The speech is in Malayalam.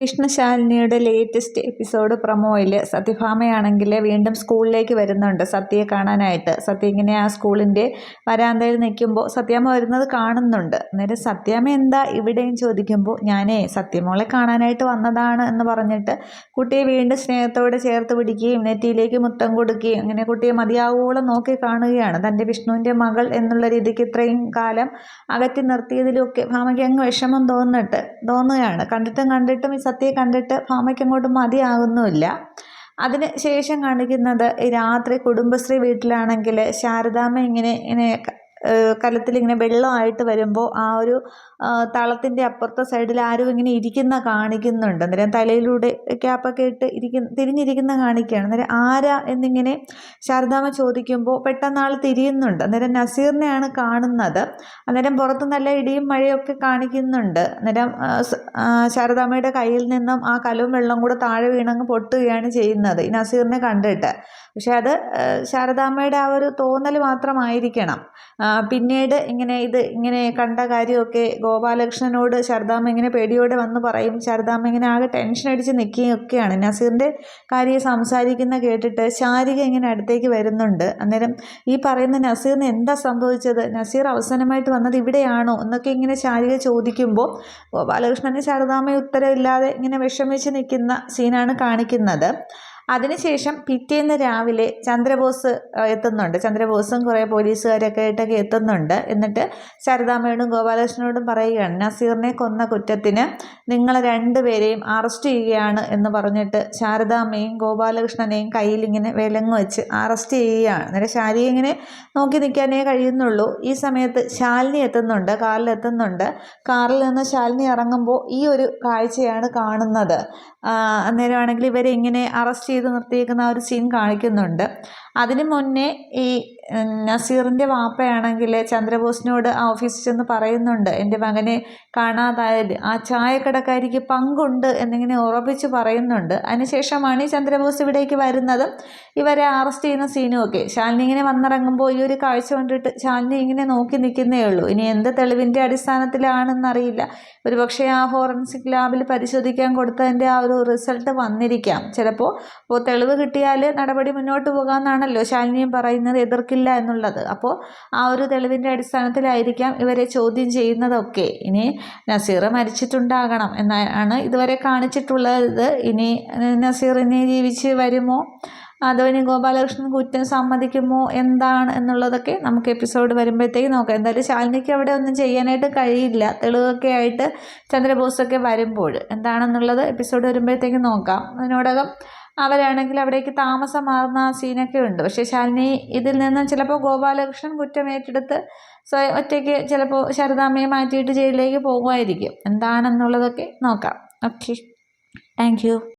വിഷ്ണുശാലിനിയുടെ ലേറ്റസ്റ്റ് എപ്പിസോഡ് പ്രൊമോയിൽ സത്യഭാമയാണെങ്കിൽ വീണ്ടും സ്കൂളിലേക്ക് വരുന്നുണ്ട് സത്യയെ കാണാനായിട്ട്. സത്യ ഇങ്ങനെ ആ സ്കൂളിന്റെ വരാന്തയിൽ നിൽക്കുമ്പോൾ സത്യാമ്മ വരുന്നത് കാണുന്നുണ്ട്. അന്നേരം സത്യാമ്മ എന്താ ഇവിടെയും ചോദിക്കുമ്പോൾ ഞാനേ സത്യമോളെ കാണാനായിട്ട് വന്നതാണ് എന്ന് പറഞ്ഞിട്ട് കുട്ടിയെ വീണ്ടും സ്നേഹത്തോടെ ചേർത്ത് പിടിക്കുകയും നെറ്റിയിലേക്ക് മുത്തം കൊടുക്കുകയും അങ്ങനെ കുട്ടിയെ മതിയാവോളം നോക്കി കാണുകയാണ്. തന്റെ വിഷ്ണുവിന്റെ മകൾ എന്നുള്ള രീതിക്ക് ഇത്രയും കാലം അകറ്റി നിർത്തിയതിലൊക്കെ ഭാമയ്ക്ക് അങ്ങ് വിഷമം തോന്നിട്ട് തോന്നുകയാണ്. കണ്ടിട്ടും കണ്ടിട്ടും സത്യയെ കണ്ടിട്ട് ഭാമയ്ക്ക് അങ്ങോട്ട് മതിയാകുന്നുമില്ല. അതിന് ശേഷം കാണിക്കുന്നത് രാത്രി കുടുംബശ്രീ വീട്ടിലാണെങ്കിൽ ശാരദാമ്മ ഇങ്ങനെ ഇങ്ങനെ കലത്തിലിങ്ങനെ വെള്ളമായിട്ട് വരുമ്പോൾ ആ ഒരു തളത്തിന്റെ അപ്പുറത്തെ സൈഡിൽ ആരും ഇങ്ങനെ ഇരിക്കുന്ന കാണിക്കുന്നുണ്ട്. അന്നേരം തലയിലൂടെ ക്യാപ്പൊക്കെ ഇട്ട് ഇരിക്കുന്ന തിരിഞ്ഞിരിക്കുന്ന കാണിക്കുകയാണ്. അന്നേരം ആരാ എന്നിങ്ങനെ ശാരദാമ്മ ചോദിക്കുമ്പോൾ പെട്ടെന്ന് ആൾ തിരിയുന്നുണ്ട്. അന്നേരം നസീറിനെയാണ് കാണുന്നത്. അന്നേരം പുറത്ത് നല്ല ഇടിയും മഴയൊക്കെ കാണിക്കുന്നുണ്ട്. അന്നേരം ശാരദാമ്മയുടെ കയ്യിൽ നിന്നും ആ കലവും വെള്ളം കൂടെ താഴെ വീണങ്ങ് പൊട്ടുകയാണ് ചെയ്യുന്നത്. ഈ നസീറിനെ കണ്ടിട്ട്. പക്ഷെ അത് ശാരദാമ്മയുടെ ആ ഒരു തോന്നൽ മാത്രമായിരിക്കണം. പിന്നീട് ഇങ്ങനെ ഇത് ഇങ്ങനെ കണ്ട കാര്യമൊക്കെ ഗോപാലകൃഷ്ണനോട് ശാരദാമ്മ ഇങ്ങനെ പേടിയോടെ വന്ന് പറയും. ശാരദാമ്മ ഇങ്ങനെ ആകെ ടെൻഷൻ അടിച്ച് നിൽക്കുകയൊക്കെയാണ് നസീറിന്റെ കാര്യം സംസാരിക്കുന്ന കേട്ടിട്ട് ശാരിക ഇങ്ങനെ അടുത്തേക്ക് വരുന്നുണ്ട്. അന്നേരം ഈ പറയുന്ന നസീറിന് എന്താ സംഭവിച്ചത്? നസീർ അവസാനമായിട്ട് വന്നത് ഇവിടെയാണോ? എന്നൊക്കെ ഇങ്ങനെ ശാരിക ചോദിക്കുമ്പോൾ ഗോപാലകൃഷ്ണന് ശാരദാമ്മ ഉത്തരവില്ലാതെ ഇങ്ങനെ വിഷമിച്ച് നിൽക്കുന്ന സീനാണ് കാണിക്കുന്നത്. അതിനുശേഷം പിറ്റേന്ന് രാവിലെ ചന്ദ്രബോസ് എത്തുന്നുണ്ട്. ചന്ദ്രബോസും കുറേ പോലീസുകാരൊക്കെ ആയിട്ടൊക്കെ എത്തുന്നുണ്ട്. എന്നിട്ട് ശാരദാമ്മയോടും ഗോപാലകൃഷ്ണനോടും പറയുകയാണ് നസീറിനെ കൊന്ന കുറ്റത്തിന് നിങ്ങൾ രണ്ടുപേരെയും അറസ്റ്റ് ചെയ്യുകയാണ് എന്ന് പറഞ്ഞിട്ട് ശാരദാമ്മയും ഗോപാലകൃഷ്ണനെയും കയ്യിലിങ്ങനെ വിലങ്ങ് വെച്ച് അറസ്റ്റ് ചെയ്യുകയാണ്. എന്നിട്ട് ശാരിയെ ഇങ്ങനെ നോക്കി നിൽക്കാനേ കഴിയുന്നുള്ളൂ. ഈ സമയത്ത് ശാലിനി എത്തുന്നുണ്ട് കാറിൽ എത്തുന്നുണ്ട്. കാറിൽ നിന്ന് ശാലിനി ഇറങ്ങുമ്പോൾ ഈ ഒരു കാഴ്ചയാണ് കാണുന്നത്. അന്നേരമാണെങ്കിൽ ഇവരെ ഇങ്ങനെ അറസ്റ്റ് ചെയ്ത് നിർത്തിയേക്കുന്ന ആ ഒരു സീൻ കാണിക്കുന്നുണ്ട്. അതിന് മുന്നേ ഈ നസീറിന്റെ വാപ്പയാണെങ്കിൽ ചന്ദ്രബോസിനോട് ആ ഓഫീസിൽ ചെന്ന് പറയുന്നുണ്ട് എന്റെ മകനെ കാണാതായത് ആ ചായക്കടക്കാരിക്ക് പങ്കുണ്ട് എന്നിങ്ങനെ ഉറപ്പിച്ച് പറയുന്നുണ്ട്. അതിനുശേഷമാണ് ഈ ചന്ദ്രബോസ് ഇവിടേക്ക് വരുന്നതും ഇവരെ അറസ്റ്റ് ചെയ്യുന്ന സീനും ഒക്കെ. ശാലിനി ഇങ്ങനെ വന്നിറങ്ങുമ്പോൾ ഈ ഒരു കാഴ്ച കണ്ടിട്ട് ശാലിനി ഇങ്ങനെ നോക്കി നിൽക്കുന്നേ ഉള്ളൂ. ഇനി എന്ത് തെളിവിന്റെ അടിസ്ഥാനത്തിലാണെന്നറിയില്ല. ഒരു പക്ഷേ ആ ഫോറൻസിക് ലാബിൽ പരിശോധിക്കാൻ കൊടുത്തതിന്റെ ആ ഒരു റിസൾട്ട് വന്നിരിക്കാം. ചിലപ്പോൾ തെളിവ് കിട്ടിയാൽ നടപടി മുന്നോട്ട് പോകാമെന്നാണല്ലോ ശാലിനിയും പറയുന്നത്. എതിർക്കില്ല. പറ്റില്ല എന്നുള്ളത്. അപ്പോൾ ആ ഒരു തെളിവിന്റെ അടിസ്ഥാനത്തിലായിരിക്കാം ഇവരെ ചോദ്യം ചെയ്യുന്നതൊക്കെ. ഇനി നസീർ മരിച്ചിട്ടുണ്ടാകണം എന്നാണ് ഇതുവരെ കാണിച്ചിട്ടുള്ളത്. ഇനി നസീർ ഇനി ജീവിച്ച് വരുമോ? ഇനി ഗോപാലകൃഷ്ണൻ കുറ്റം സമ്മതിക്കുമോ? എന്താണ് എന്നുള്ളതൊക്കെ നമുക്ക് എപ്പിസോഡ് വരുമ്പോഴത്തേക്ക് നോക്കാം. എന്തായാലും ശാലിനിക്ക് അവിടെ ഒന്നും ചെയ്യാനായിട്ട് കഴിയില്ല. തെളിവൊക്കെ ആയിട്ട് ചന്ദ്രബോസൊക്കെ വരുമ്പോൾ എന്താണെന്നുള്ളത് എപ്പിസോഡ് വരുമ്പോഴത്തേക്ക് നോക്കാം. അതിനോടകം അവരാണെങ്കിൽ അവിടേക്ക് താമസം മാറുന്ന സീനൊക്കെ ഉണ്ട്. പക്ഷേ ശാലിനി ഇതിൽ നിന്ന് ചിലപ്പോൾ ഗോപാലകൃഷ്ണൻ കുറ്റം ഏറ്റെടുത്ത് സ്വയം ഒറ്റയ്ക്ക് ചിലപ്പോൾ ശരദാമ്മയെ മാറ്റിയിട്ട് ജയിലിലേക്ക് പോകുമായിരിക്കും. എന്താണെന്നുള്ളതൊക്കെ നോക്കാം. Okay thank